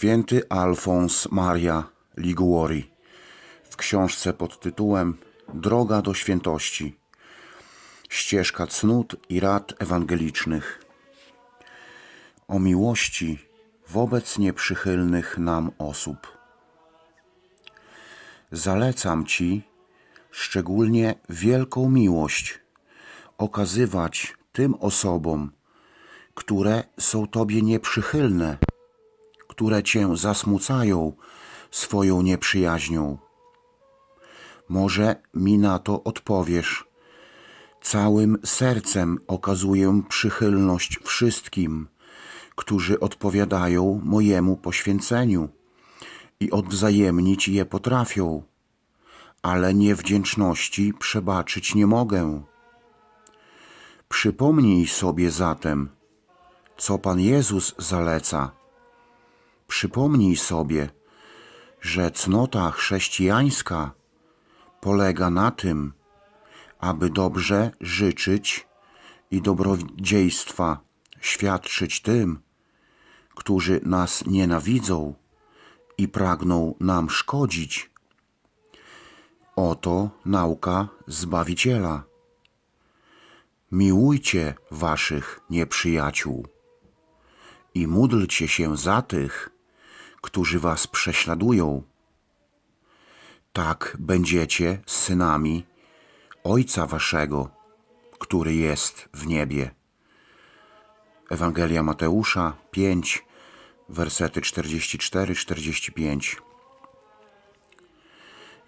Święty Alfons Maria Liguori w książce pod tytułem Droga do świętości. Ścieżka cnót i rad ewangelicznych. O miłości wobec nieprzychylnych nam osób. Zalecam Ci szczególnie wielką miłość okazywać tym osobom, które są Tobie nieprzychylne, które Cię zasmucają swoją nieprzyjaźnią. Może mi na to odpowiesz. Całym sercem okazuję przychylność wszystkim, którzy odpowiadają mojemu poświęceniu i odwzajemnić je potrafią, ale niewdzięczności przebaczyć nie mogę. Przypomnij sobie zatem, co Pan Jezus zaleca. Przypomnij sobie, że cnota chrześcijańska polega na tym, aby dobrze życzyć i dobrodziejstwa świadczyć tym, którzy nas nienawidzą i pragną nam szkodzić. Oto nauka Zbawiciela. Miłujcie waszych nieprzyjaciół i módlcie się za tych, którzy was prześladują. Tak będziecie synami Ojca waszego, który jest w niebie. Ewangelia Mateusza 5, wersety 44-45.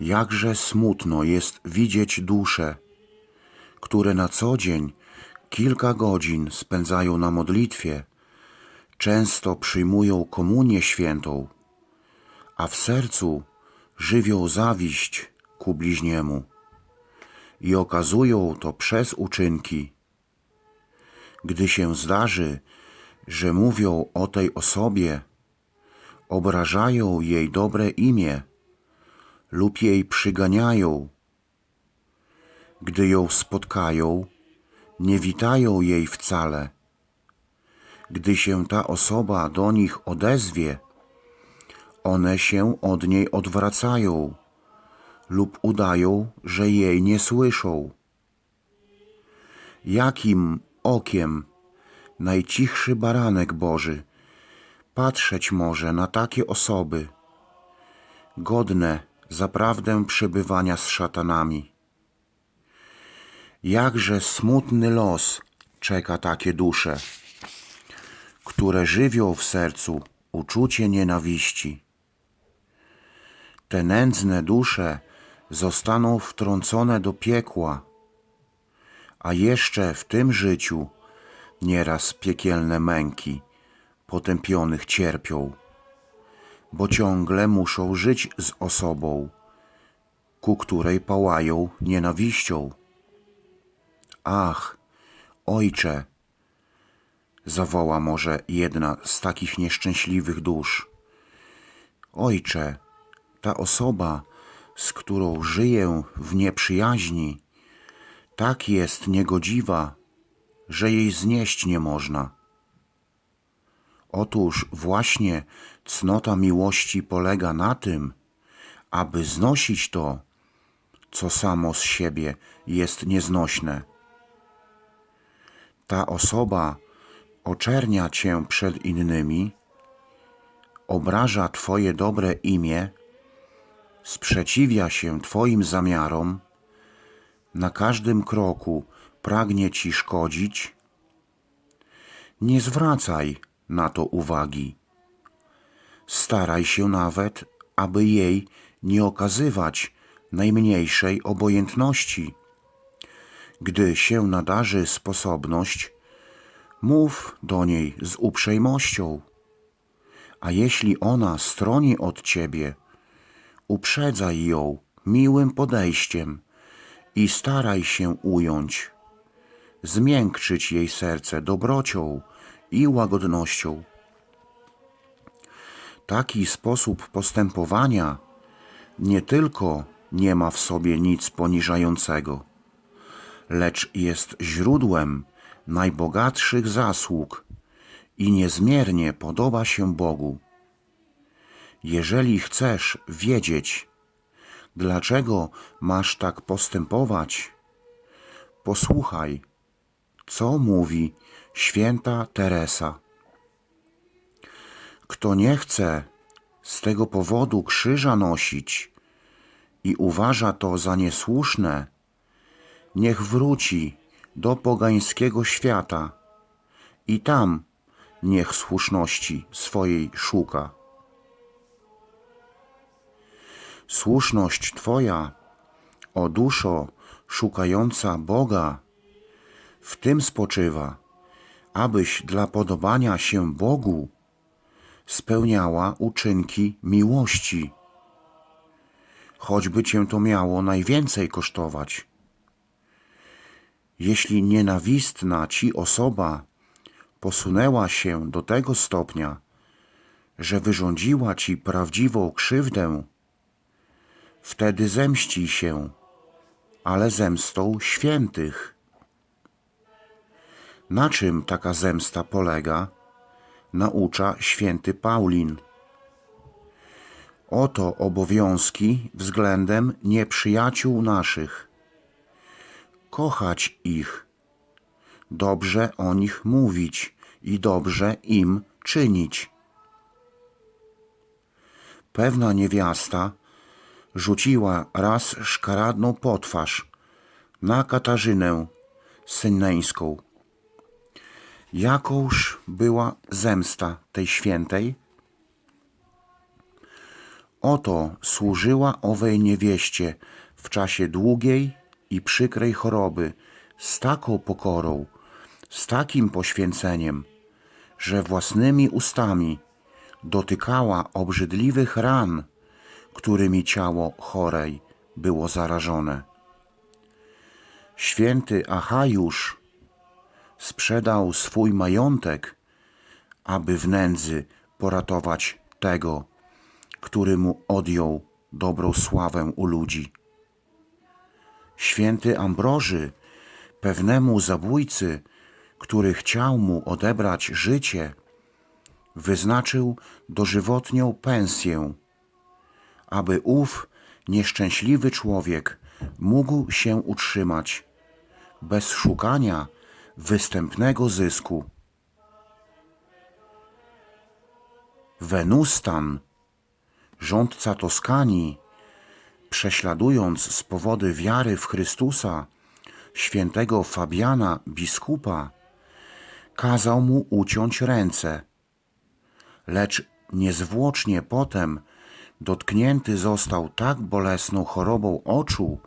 Jakże smutno jest widzieć dusze, które na co dzień kilka godzin spędzają na modlitwie, często przyjmują komunię świętą, a w sercu żywią zawiść ku bliźniemu i okazują to przez uczynki. Gdy się zdarzy, że mówią o tej osobie, obrażają jej dobre imię lub jej przyganiają. Gdy ją spotkają, nie witają jej wcale. Gdy się ta osoba do nich odezwie, one się od niej odwracają lub udają, że jej nie słyszą. Jakim okiem najcichszy baranek Boży patrzeć może na takie osoby, godne zaprawdę przebywania z szatanami. Jakże smutny los czeka takie dusze, które żywią w sercu uczucie nienawiści. Te nędzne dusze zostaną wtrącone do piekła, a jeszcze w tym życiu nieraz piekielne męki potępionych cierpią, bo ciągle muszą żyć z osobą, ku której pałają nienawiścią. Ach, ojcze, zawoła może jedna z takich nieszczęśliwych dusz. Ojcze, ta osoba, z którą żyję w nieprzyjaźni, tak jest niegodziwa, że jej znieść nie można. Otóż właśnie cnota miłości polega na tym, aby znosić to, co samo z siebie jest nieznośne. Ta osoba oczernia cię przed innymi, obraża Twoje dobre imię, sprzeciwia się Twoim zamiarom, na każdym kroku pragnie Ci szkodzić, nie zwracaj na to uwagi. Staraj się nawet, aby jej nie okazywać najmniejszej obojętności. Gdy się nadarzy sposobność, mów do niej z uprzejmością. A jeśli ona stroni od ciebie, uprzedzaj ją miłym podejściem i staraj się ująć, zmiękczyć jej serce dobrocią i łagodnością. Taki sposób postępowania nie tylko nie ma w sobie nic poniżającego, lecz jest źródłem najbogatszych zasług i niezmiernie podoba się Bogu. Jeżeli chcesz wiedzieć, dlaczego masz tak postępować, posłuchaj, co mówi święta Teresa. Kto nie chce z tego powodu krzyża nosić i uważa to za niesłuszne, niech wróci do pogańskiego świata i tam niech słuszności swojej szuka. Słuszność Twoja, o duszo szukająca Boga, w tym spoczywa, abyś dla podobania się Bogu spełniała uczynki miłości, choćby cię to miało najwięcej kosztować. Jeśli nienawistna ci osoba posunęła się do tego stopnia, że wyrządziła ci prawdziwą krzywdę, wtedy zemści się, ale zemstą świętych. Na czym taka zemsta polega, naucza święty Paulin. Oto obowiązki względem nieprzyjaciół naszych. Kochać ich, dobrze o nich mówić i dobrze im czynić. Pewna niewiasta rzuciła raz szkaradną potwarz na Katarzynę Synneńską. Jakąż była zemsta tej świętej? Oto służyła owej niewieście w czasie długiej i przykrej choroby z taką pokorą, z takim poświęceniem, że własnymi ustami dotykała obrzydliwych ran, którymi ciało chorej było zarażone. Święty Achajusz sprzedał swój majątek, aby w nędzy poratować tego, który mu odjął dobrą sławę u ludzi. Święty Ambroży pewnemu zabójcy, który chciał mu odebrać życie, wyznaczył dożywotnią pensję, aby ów nieszczęśliwy człowiek mógł się utrzymać bez szukania występnego zysku. Wenustan, rządca Toskanii, prześladując z powody wiary w Chrystusa świętego Fabiana biskupa, kazał mu uciąć ręce, lecz niezwłocznie potem dotknięty został tak bolesną chorobą oczu,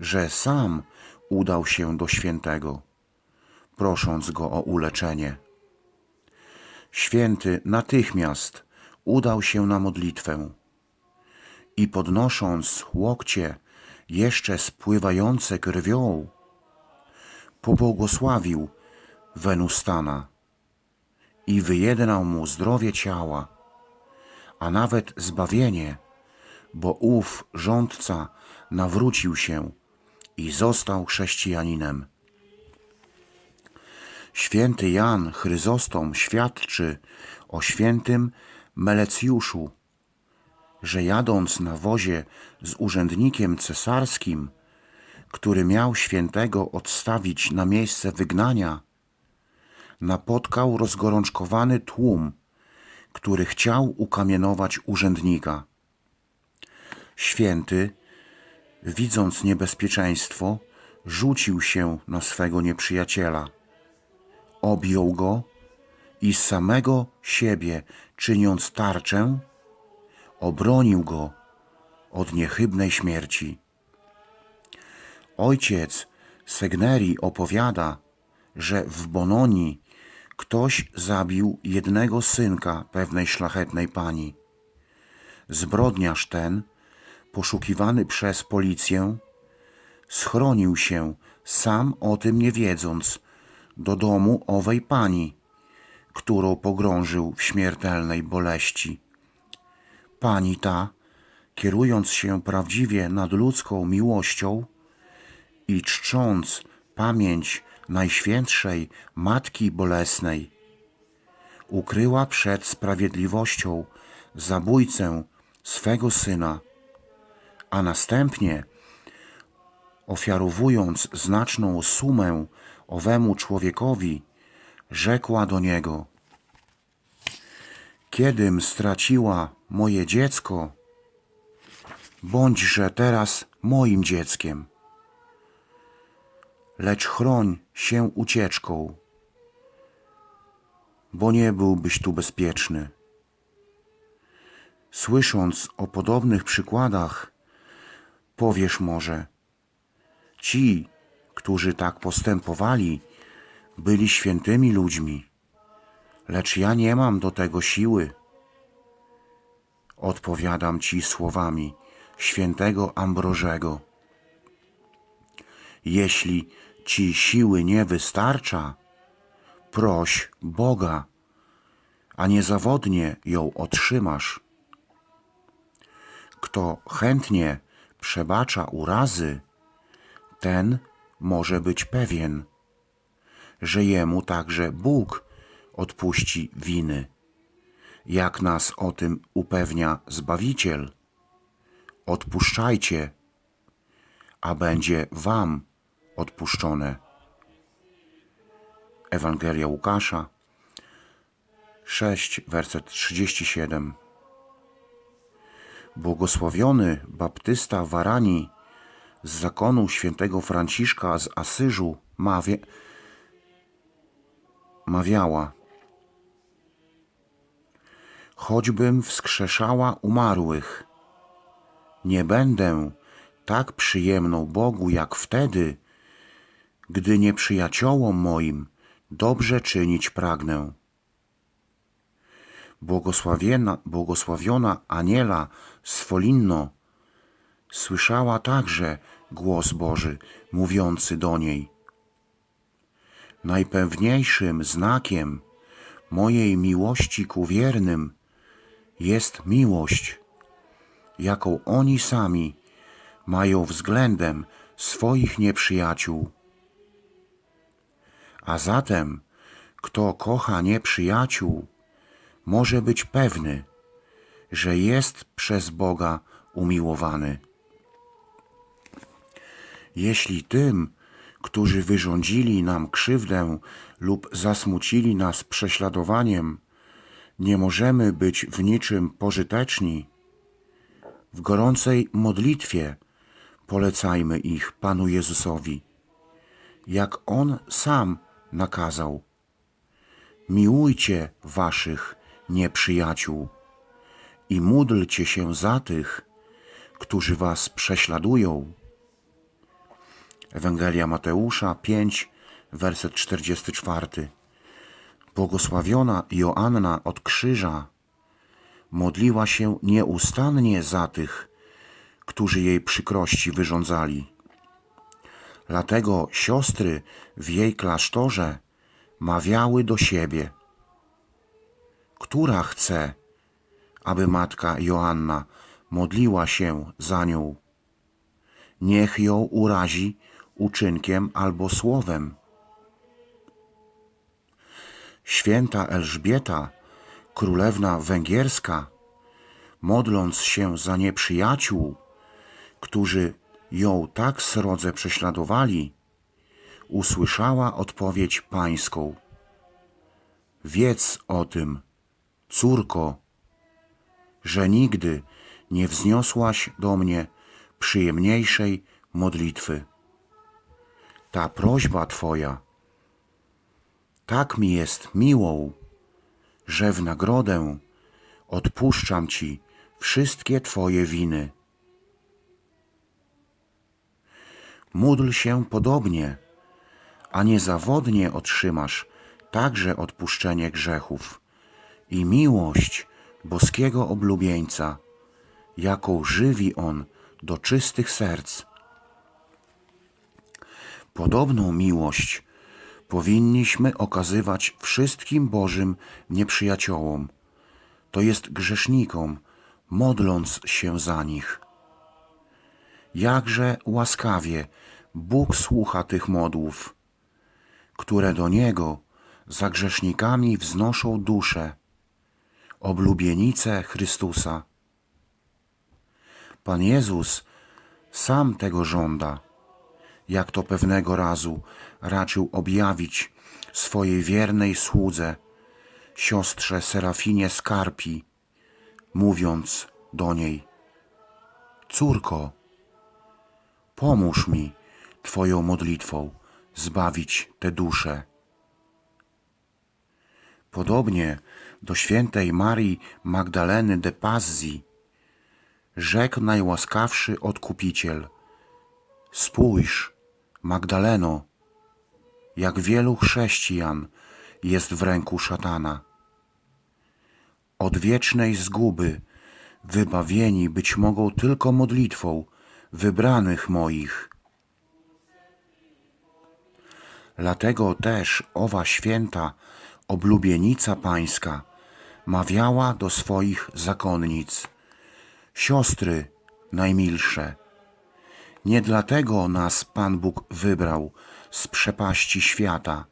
że sam udał się do świętego, prosząc go o uleczenie. Święty natychmiast udał się na modlitwę i podnosząc łokcie jeszcze spływające krwią, pobłogosławił Wenustana i wyjednał mu zdrowie ciała, a nawet zbawienie, bo ów rządca nawrócił się i został chrześcijaninem. Święty Jan Chryzostom świadczy o świętym Melecjuszu, że jadąc na wozie z urzędnikiem cesarskim, który miał świętego odstawić na miejsce wygnania, napotkał rozgorączkowany tłum, który chciał ukamienować urzędnika. Święty, widząc niebezpieczeństwo, rzucił się na swego nieprzyjaciela, objął go i samego siebie, czyniąc tarczę, obronił go od niechybnej śmierci. Ojciec Segneri opowiada, że w Bononi ktoś zabił jednego synka pewnej szlachetnej pani. Zbrodniarz ten, poszukiwany przez policję, schronił się, sam o tym nie wiedząc, do domu owej pani, którą pogrążył w śmiertelnej boleści. Pani ta, kierując się prawdziwie nadludzką miłością i czcząc pamięć Najświętszej Matki Bolesnej, ukryła przed sprawiedliwością zabójcę swego syna, a następnie ofiarowując znaczną sumę owemu człowiekowi, rzekła do niego: Kiedym straciła moje dziecko, bądźże teraz moim dzieckiem. Lecz chroń się ucieczką, bo nie byłbyś tu bezpieczny. Słysząc o podobnych przykładach, powiesz może, ci, którzy tak postępowali, byli świętymi ludźmi, lecz ja nie mam do tego siły. Odpowiadam ci słowami świętego Ambrożego. Jeśli ci siły nie wystarcza, proś Boga, a niezawodnie ją otrzymasz. Kto chętnie przebacza urazy, ten może być pewien, że jemu także Bóg odpuści winy, jak nas o tym upewnia Zbawiciel. Odpuszczajcie, a będzie wam odpuszczone. Ewangelia Łukasza 6, werset 37. Błogosławiony baptysta Warani z zakonu świętego Franciszka z Asyżu mawie, mawiała Choćbym wskrzeszała umarłych, nie będę tak przyjemną Bogu jak wtedy, gdy nieprzyjaciołom moim dobrze czynić pragnę. Błogosławiona, błogosławiona Aniela z słyszała także głos Boży mówiący do niej. Najpewniejszym znakiem mojej miłości ku wiernym jest miłość, jaką oni sami mają względem swoich nieprzyjaciół. A zatem, kto kocha nieprzyjaciół, może być pewny, że jest przez Boga umiłowany. Jeśli tym, którzy wyrządzili nam krzywdę lub zasmucili nas prześladowaniem, nie możemy być w niczym pożyteczni, w gorącej modlitwie polecajmy ich Panu Jezusowi, jak On sam nakazał. Miłujcie waszych nieprzyjaciół i módlcie się za tych, którzy was prześladują. Ewangelia Mateusza 5, werset 44. Błogosławiona Joanna od krzyża modliła się nieustannie za tych, którzy jej przykrości wyrządzali. Dlatego siostry w jej klasztorze mawiały do siebie, która chce, aby matka Joanna modliła się za nią. Niech ją urazi uczynkiem albo słowem. Święta Elżbieta, królewna węgierska, modląc się za nieprzyjaciół, którzy ją tak srodze prześladowali, usłyszała odpowiedź pańską. Wiedz o tym, córko, że nigdy nie wzniosłaś do mnie przyjemniejszej modlitwy. Ta prośba Twoja tak mi jest miłą, że w nagrodę odpuszczam Ci wszystkie Twoje winy. Módl się podobnie, a niezawodnie otrzymasz także odpuszczenie grzechów i miłość boskiego oblubieńca, jaką żywi On do czystych serc. Podobną miłość powinniśmy okazywać wszystkim Bożym nieprzyjaciołom, to jest grzesznikom, modląc się za nich. Jakże łaskawie Bóg słucha tych modłów, które do Niego za grzesznikami wznoszą duszę, oblubienice Chrystusa. Pan Jezus sam tego żąda, jak to pewnego razu raczył objawić swojej wiernej słudze, siostrze Serafinie Skarpi, mówiąc do niej: Córko, pomóż mi Twoją modlitwą zbawić tę duszę. Podobnie do świętej Marii Magdaleny de Pazzi rzekł najłaskawszy Odkupiciel: Spójrz, Magdaleno, jak wielu chrześcijan jest w ręku szatana. Od wiecznej zguby wybawieni być mogą tylko modlitwą wybranych moich. Dlatego też owa święta oblubienica pańska mawiała do swoich zakonnic: Siostry najmilsze, nie dlatego nas Pan Bóg wybrał z przepaści świata,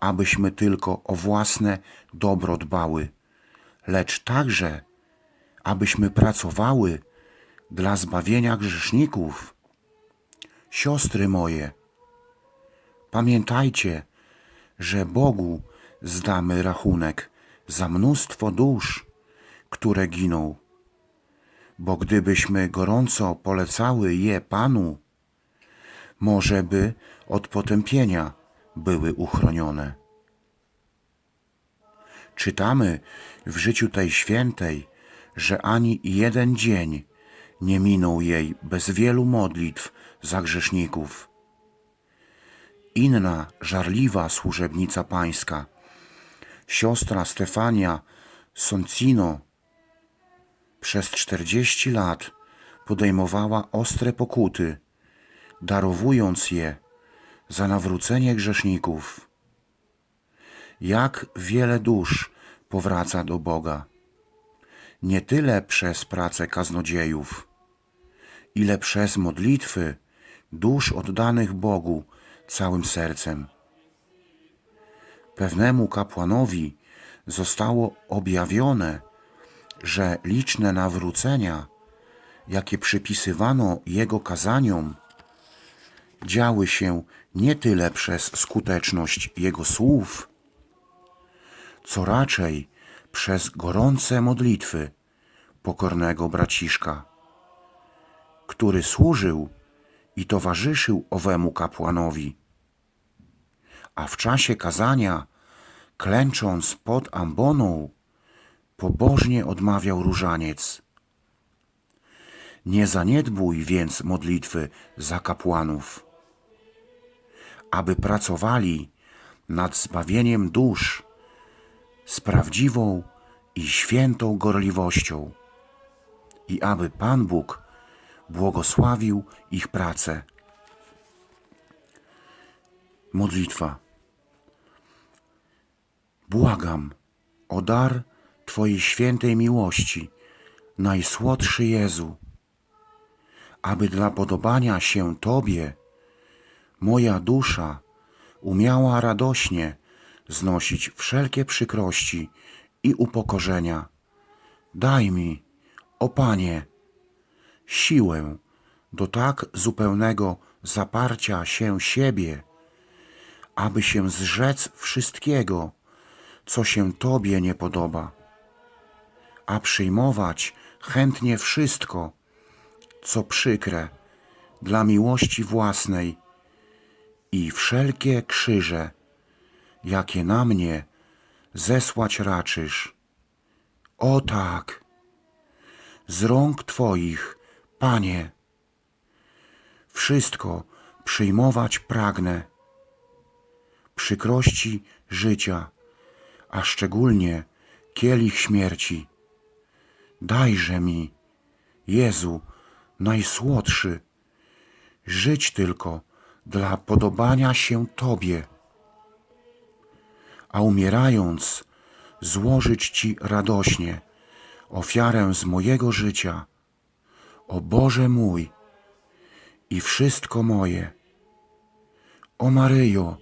abyśmy tylko o własne dobro dbały, lecz także, abyśmy pracowały dla zbawienia grzeszników. Siostry moje, pamiętajcie, że Bogu zdamy rachunek za mnóstwo dusz, które giną. Bo gdybyśmy gorąco polecały je Panu, może by od potępienia były uchronione. Czytamy w życiu tej świętej, że ani jeden dzień nie minął jej bez wielu modlitw za grzeszników. Inna żarliwa służebnica pańska, siostra Stefania Soncino, przez czterdzieści lat podejmowała ostre pokuty, darowując je za nawrócenie grzeszników. Jak wiele dusz powraca do Boga, nie tyle przez pracę kaznodziejów, ile przez modlitwy dusz oddanych Bogu całym sercem. Pewnemu kapłanowi zostało objawione, że liczne nawrócenia, jakie przypisywano jego kazaniom, działy się nie tyle przez skuteczność jego słów, co raczej przez gorące modlitwy pokornego braciszka, który służył i towarzyszył owemu kapłanowi, a w czasie kazania, klęcząc pod amboną, pobożnie odmawiał różaniec. Nie zaniedbuj więc modlitwy za kapłanów, aby pracowali nad zbawieniem dusz z prawdziwą i świętą gorliwością i aby Pan Bóg błogosławił ich pracę. Modlitwa. Błagam o dar Twojej świętej miłości, najsłodszy Jezu, aby dla podobania się Tobie moja dusza umiała radośnie znosić wszelkie przykrości i upokorzenia. Daj mi, o Panie, siłę do tak zupełnego zaparcia się siebie, aby się zrzec wszystkiego, co się Tobie nie podoba, a przyjmować chętnie wszystko, co przykre dla miłości własnej i wszelkie krzyże, jakie na mnie zesłać raczysz. O tak, z rąk Twoich, Panie, wszystko przyjmować pragnę, przykrości życia, a szczególnie kielich śmierci. Dajże mi, Jezu, najsłodszy, żyć tylko dla podobania się Tobie, a umierając, złożyć Ci radośnie ofiarę z mojego życia, o Boże mój i wszystko moje. O Maryjo,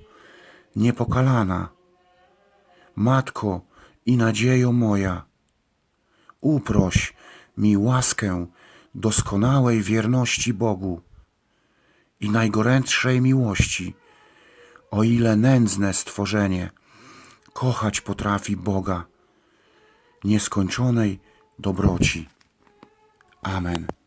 niepokalana, Matko i nadziejo moja, uproś mi łaskę doskonałej wierności Bogu i najgorętszej miłości, o ile nędzne stworzenie kochać potrafi Boga, nieskończonej dobroci. Amen.